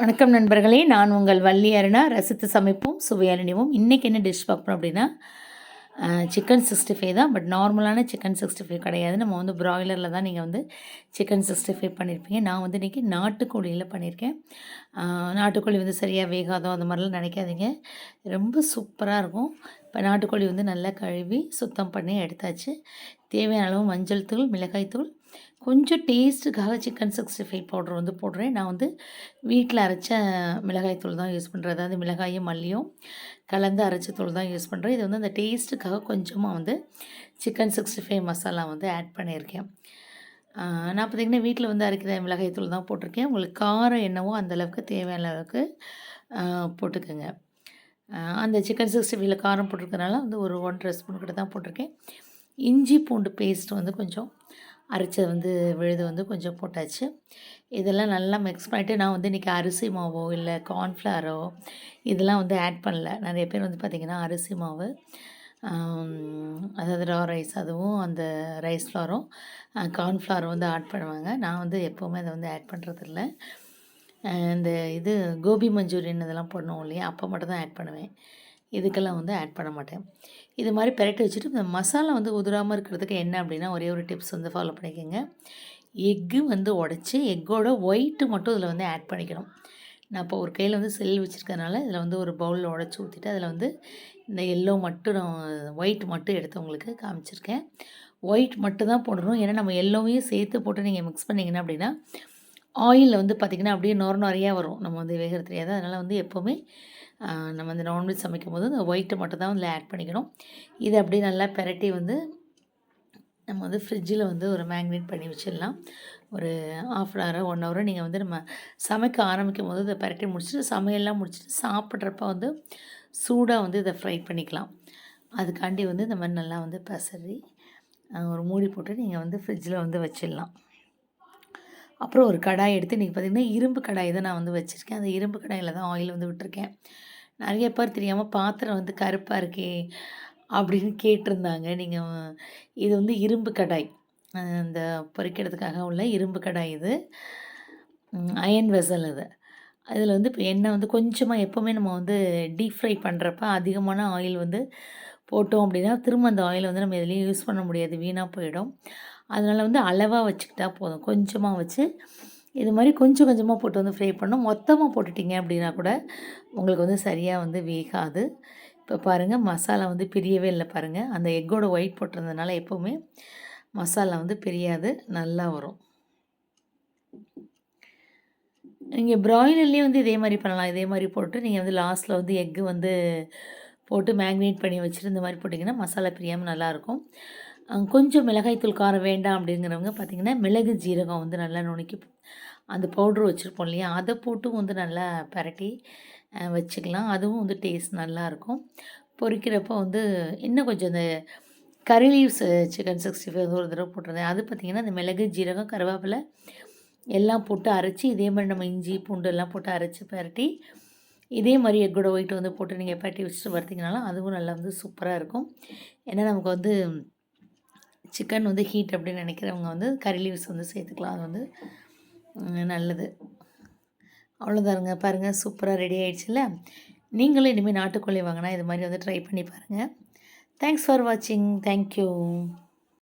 வணக்கம் நண்பர்களே நான் உங்கள் வள்ளி அருணா. ரசித்து சமைப்போம் சுவையரணிவோம் இன்றைக்கி என்ன டிஷ் பார்க்கணும் அப்படின்னா சிக்கன் சிக்ஸ்டி ஃபைவ் தான். பட் நார்மலான சிக்கன் சிக்ஸ்டி ஃபைவ் கிடையாது. நம்ம வந்து ப்ராய்லரில் தான் நீங்கள் வந்து சிக்கன் சிக்ஸ்டி ஃபைவ் பண்ணியிருப்பீங்க நான் வந்து இன்றைக்கி நாட்டுக்கோழியில் பண்ணியிருக்கேன் நாட்டுக்கோழி வந்து சரியாக வேகாதோ அந்த மாதிரிலாம் நினைக்காதீங்க. ரொம்ப சூப்பராக இருக்கும். இப்போ நாட்டுக்கோழி வந்து நல்லா கழுவி சுத்தம் பண்ணி எடுத்தாச்சு. தேவையான அளவு மஞ்சள் தூள் மிளகாய் தூள் கொஞ்சம் டேஸ்ட்டுக்காக சிக்கன் சிக்ஸ்டி ஃபைவ் பவுடர் வந்து போடுறேன். நான் வந்து வீட்டில் அரைச்ச மிளகாய் தூள் தான் யூஸ் பண்ணுறேன் அதாவது மிளகாயும் மல்லியும் கலந்து அரைச்ச தூள் தான் யூஸ் பண்ணுறேன் இது வந்து அந்த டேஸ்ட்டுக்காக கொஞ்சமாக வந்து சிக்கன் சிக்ஸ்டி ஃபைவ் மசாலா வந்து ஆட் பண்ணியிருக்கேன். நான் பார்த்திங்கன்னா வீட்டில் வந்து அரைக்கிற மிளகாய் தூள் தான் போட்டிருக்கேன். உங்களுக்கு காரம் என்னவோ அந்த அளவுக்கு தேவையான அளவுக்கு போட்டுக்கோங்க. அந்த சிக்கன் சிக்ஸ்டி ஃபைவ்ல காரம் போட்டிருக்கனால வந்து ஒரு ஒன்றரை ஸ்பூன் கிட்ட தான் போட்டிருக்கேன். இஞ்சி பூண்டு பேஸ்ட் வந்து கொஞ்சம் அரைச்சது வந்து விழுது வந்து கொஞ்சம் போட்டாச்சு. இதெல்லாம் நல்லா மிக்ஸ் பண்ணிவிட்டு நான் வந்து இன்றைக்கி அரிசி மாவோ இல்லை கார்ன்ஃப்ளவரோ இதெல்லாம் வந்து ஆட் பண்ணல. நிறைய பேர் வந்து பார்த்திங்கன்னா அரிசி மாவு அதாவது ரா ரைஸ் அதுவும் அந்த ரைஸ் ஃப்ளாரும் கார்ன்ஃப்ளவர் வந்து ஆட் பண்ணுவாங்க. நான் வந்து எப்போவுமே அதை வந்து ஆட் பண்ணுறதில்ல இந்த இது கோபி மஞ்சூரியன் இதெல்லாம் பண்ணுவோம் இல்லையா? அப்போ மட்டும் தான் ஆட் பண்ணுவேன். இதுக்கெல்லாம் வந்து ஆட் பண்ண மாட்டேன். இது மாதிரி பெரட்டி வச்சுட்டு இந்த மசாலா வந்து உதிராமல் இருக்கிறதுக்கு என்ன அப்படின்னா ஒரே ஒரு டிப்ஸ் வந்து ஃபாலோ பண்ணிக்கோங்க. எக்கு வந்து உடச்சி எக்கோட ஒயிட்டு மட்டும் இதில் வந்து ஆட் பண்ணிக்கணும். நான் இப்போ ஒரு கையில் வந்து செல் வச்சுருக்கனால இதில் வந்து ஒரு பவுலில் உடச்சி ஊற்றிட்டு அதில் வந்து இந்த எல்லோ மட்டும் நான் ஒயிட் மட்டும் எடுத்து உங்களுக்கு காமிச்சிருக்கேன். ஒயிட் மட்டும் தான் போடணும். ஏன்னா நம்ம எல்லோவையும் சேர்த்து போட்டு நீங்கள் மிக்ஸ் பண்ணிங்கன்னா அப்படின்னா ஆயிலில் வந்து பார்த்திங்கன்னா அப்படியே நொர நிறையா வரும். நம்ம வந்து வேகிற தெரியாது அதனால் வந்து எப்போவுமே நம்ம வந்து நான்வெஜ் சமைக்கும் போது இந்த ஒயிட்டை மட்டும் தான் வந்து ஆட் பண்ணிக்கணும். இது அப்படியே நல்லா பெரட்டி வந்து நம்ம வந்து ஃப்ரிட்ஜில் வந்து ஒரு மேக்னேட் பண்ணி வச்சிடலாம். ஒரு ஆஃப் அன் ஹவரோ ஒன் ஹவரோ நீங்கள் வந்து நம்ம சமைக்க ஆரம்பிக்கும் போது இதை பெரட்டி முடிச்சுட்டு சமையல்லாம் முடிச்சுட்டு சாப்பிட்றப்ப வந்து சூடாக வந்து இதை ஃப்ரை பண்ணிக்கலாம். அதுக்காண்டி வந்து இந்த மாதிரி நல்லா வந்து பசறி ஒரு மூடி போட்டு நீங்கள் வந்து ஃப்ரிட்ஜில் வந்து வச்சிடலாம். அப்புறம் ஒரு கடாய் எடுத்து இன்றைக்கி பார்த்திங்கன்னா இரும்பு கடாய் தான் நான் வந்து வச்சுருக்கேன். அந்த இரும்பு கடாயில் தான் ஆயில் வந்து விட்டுருக்கேன். நிறைய பேர் தெரியாமல் பாத்திரம் வந்து கருப்பாக இருக்கே அப்படின்னு கேட்டிருந்தாங்க. நீங்கள் இது வந்து இரும்பு கடாய். இந்த பொறிக்கிறதுக்காக உள்ள இரும்பு கடாய் இது. அயன் வெசல் இது. அதில் வந்து இப்போ எண்ணெய் வந்து கொஞ்சமாக எப்போவுமே நம்ம வந்து டீப் ஃப்ரை பண்ணுறப்ப அதிகமான ஆயில் வந்து போட்டோம் அப்படின்னா திரும்ப அந்த ஆயில் வந்து நம்ம எதுலேயும் யூஸ் பண்ண முடியாது. வீணாக போயிடும். அதனால் வந்து அளவாக வச்சுக்கிட்டா போதும். கொஞ்சமாக வச்சு இது மாதிரி கொஞ்சம் கொஞ்சமாக போட்டு வந்து ஃப்ரை பண்ணணும். மொத்தமாக போட்டுட்டிங்க அப்படின்னா கூட உங்களுக்கு வந்து சரியாக வந்து வேகாது. இப்போ பாருங்கள் மசாலா வந்து பிரியவே இல்லை பாருங்கள் அந்த எக்கோட ஒயிட் போட்டிருந்ததுனால எப்போவுமே மசாலா வந்து பிரியாது நல்லா வரும். நீங்கள் ப்ராய்லர்லேயே வந்து இதே மாதிரி பண்ணலாம். இதே மாதிரி போட்டு நீங்கள் வந்து லாஸ்ட்டில் வந்து எக்கு வந்து போட்டு மேக்னேட் பண்ணி வச்சுட்டு இந்த மாதிரி போட்டிங்கன்னா மசாலா பிரியாமல் நல்லாயிருக்கும் கொஞ்சம் மிளகாய்த்தூள் காரம் வேண்டாம் அப்படிங்கிறவங்க பார்த்தீங்கன்னா மிளகு ஜீரகம் வந்து நல்லா நுணுக்கி அந்த பவுட்ரு வச்சுருப்போம் இல்லையா? அதை போட்டும் வந்து நல்லா பரட்டி வச்சுக்கலாம். அதுவும் வந்து டேஸ்ட் நல்லாயிருக்கும் பொரிக்கிறப்போ வந்து இன்னும் கொஞ்சம் இந்த கறி லீவ்ஸ் சிக்கன் சிக்ஸ்டி ஃபைவ் ஒரு தடவை போட்டிருந்தேன். அது பார்த்திங்கன்னா இந்த மிளகு ஜீரகம் கருவேப்பிலை எல்லாம் போட்டு அரைச்சி இதே மாதிரி நம்ம இஞ்சி பூண்டு எல்லாம் போட்டு அரைச்சி பரட்டி இதே மாதிரி எக்கோட ஒயிட் வந்து போட்டு நீங்கள் பரட்டி வச்சுட்டு வறுத்தீங்கனாலும் அதுவும் நல்லா வந்து சூப்பராக இருக்கும். ஏன்னா நமக்கு வந்து சிக்கன் வந்து ஹீட் அப்படின்னு நினைக்கிறவங்க வந்து கறி லீவ்ஸ் வந்து சேர்த்துக்கலாம். அது வந்து நல்லது. அவ்வளோதாருங்க பாருங்கள் சூப்பராக ரெடி ஆயிடுச்சுல்ல நீங்களும் இனிமேல் நாட்டுக்கோழி வாங்கினா இது மாதிரி வந்து ட்ரை பண்ணி பாருங்கள் தேங்க்ஸ் ஃபார் வாட்சிங் தேங்க்யூ